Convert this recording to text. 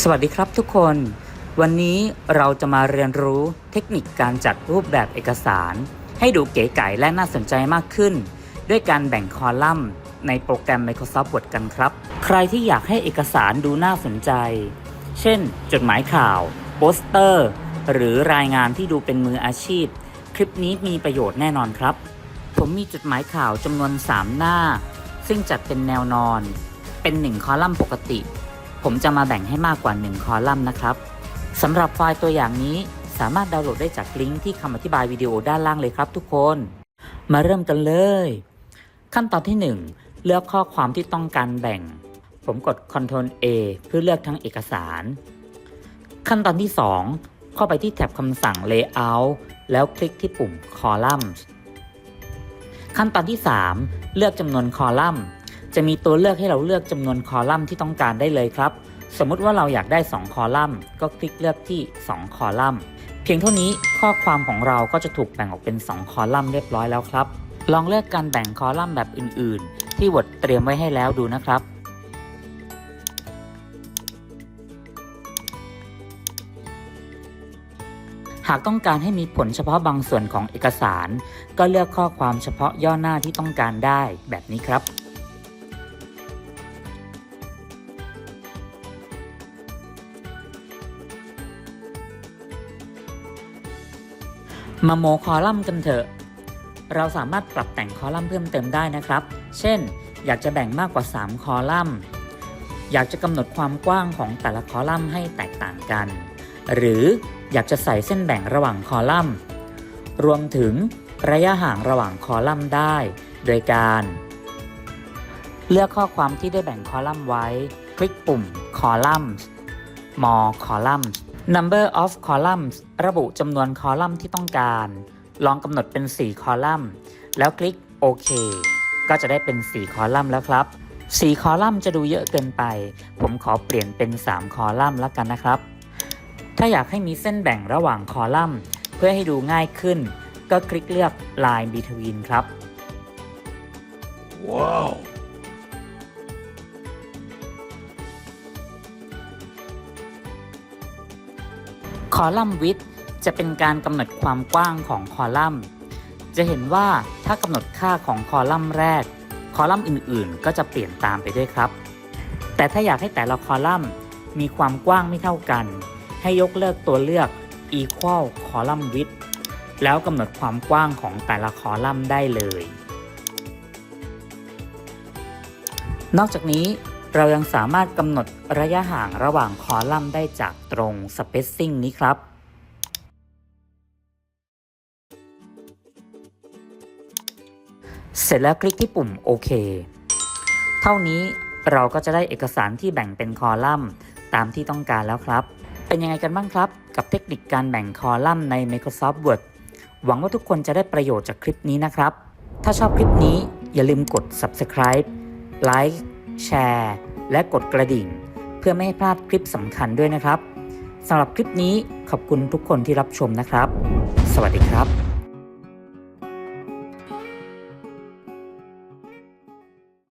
สวัสดีครับทุกคน วันนี้เราจะมาเรียนรู้เทคนิคการจัดรูปแบบเอกสาร ให้ดูเก๋ไก๋และน่าสนใจมากขึ้น ด้วยการแบ่งคอลัมน์ ในโปรแกรม Microsoft Word กันครับ ใครที่อยากให้เอกสารดูน่าสนใจ เช่น จดหมายข่าว โปสเตอร์ หรือรายงานที่ดูเป็นมืออาชีพ คลิปนี้มีประโยชน์แน่นอนครับ ผมมีจดหมายข่าวจำนวน 3 หน้า ซึ่งจัดเป็นแนวนอน เป็น 1 คอลัมน์ปกติ ผมจะมาแบ่งให้มากกว่า 1 คอลัมน์นะครับสำหรับไฟล์ตัวอย่างนี้สามารถดาวน์โหลดได้จากลิงก์ที่คำอธิบายวิดีโอด้านล่างเลยครับทุกคน มาเริ่มกันเลย ขั้นตอนที่ 1 เลือกข้อความที่ต้องการแบ่ง ผมกด Ctrl A เพื่อเลือกทั้งเอกสาร ขั้นตอนที่ 2 เข้าไปที่แท็บคำสั่ง Layout แล้วคลิกที่ปุ่ม Columns ขั้นตอนที่ 3 เลือกจำนวนคอลัมน์ จะมีตัวเลือกให้เราเลือกจำนวนคอลัมน์ที่ต้องการได้เลยครับ สมมติว่าเราอยากได้ 2 คอลัมน์ ก็คลิกเลือกที่ 2 คอลัมน์ เพียงเท่านี้ข้อความของเราก็จะถูกแบ่งออกเป็น 2 คอลัมน์เรียบร้อยแล้วครับ ลองเลือกการแบ่งคอลัมน์แบบอื่น ๆ ที่ Word เตรียมไว้ให้แล้วดูนะครับหากต้องการให้มีผลเฉพาะบางส่วนของเอกสาร ก็เลือกข้อความเฉพาะย่อหน้าที่ต้องการได้แบบนี้ครับ มาโมคอลัมน์กันเถอะ เราสามารถปรับแต่งคอลัมน์เพิ่มเติมได้นะครับ เช่น อยากจะแบ่งมากกว่า 3 คอลัมน์ อยากจะกำหนดความกว้างของแต่ละคอลัมน์ให้แตกต่างกัน หรืออยากจะใส่เส้นแบ่งระหว่างคอลัมน์ รวมถึงระยะห่างระหว่างคอลัมน์ได้ โดยการ เลือกข้อความที่ได้แบ่งคอลัมน์ไว้ คลิกปุ่ม Columns More Columns Number of Columns ระบุจำนวนคอลัมน์ที่ต้องการ ลองกำหนดเป็น 4 คอลัมน์ แล้วคลิกโอเคก็จะได้เป็น 4 คอลัมน์แล้วครับ 4 คอลัมน์จะดูเยอะเกินไป ผมขอเปลี่ยนเป็น 3 คอลัมน์แล้วกันนะครับ ถ้าอยากให้มีเส้นแบ่งระหว่างคอลัมน์ เพื่อให้ดูง่ายขึ้น ก็คลิกเลือก Line Between ครับ Wow. คอลัมน์วิดจะเป็นการกำหนดความกว้างของคอลัมน์ จะเห็นว่าถ้ากำหนดค่าของคอลัมน์แรก คอลัมน์อื่นๆ ก็จะเปลี่ยนตามไปด้วยครับ แต่ถ้าอยากให้แต่ละคอลัมน์มีความกว้างไม่เท่ากัน ให้ยกเลิกตัวเลือก equal column width แล้วกำหนดความกว้างของแต่ละคอลัมน์ได้เลย นอกจากนี้ เรายังสามารถกำหนดระยะห่างระหว่างคอลัมน์ได้จากตรง spacing นี้ครับ เสร็จแล้วคลิกที่ปุ่มโอเคเท่านี้เราก็จะได้เอกสารที่แบ่งเป็นคอลัมน์ตามที่ต้องการแล้วครับ เป็นยังไงกันบ้างครับ กับเทคนิคการแบ่งคอลัมน์ใน Microsoft Word หวังว่าทุกคนจะได้ประโยชน์จากคลิปนี้นะครับ ถ้าชอบคลิปนี้อย่าลืมกด subscribe ไลค์ แชร์ และกดกระดิ่ง เพื่อไม่ให้พลาดคลิปสำคัญด้วยนะครับสำหรับคลิปนี้ขอบคุณทุกคนที่รับชมนะครับ สวัสดีครับ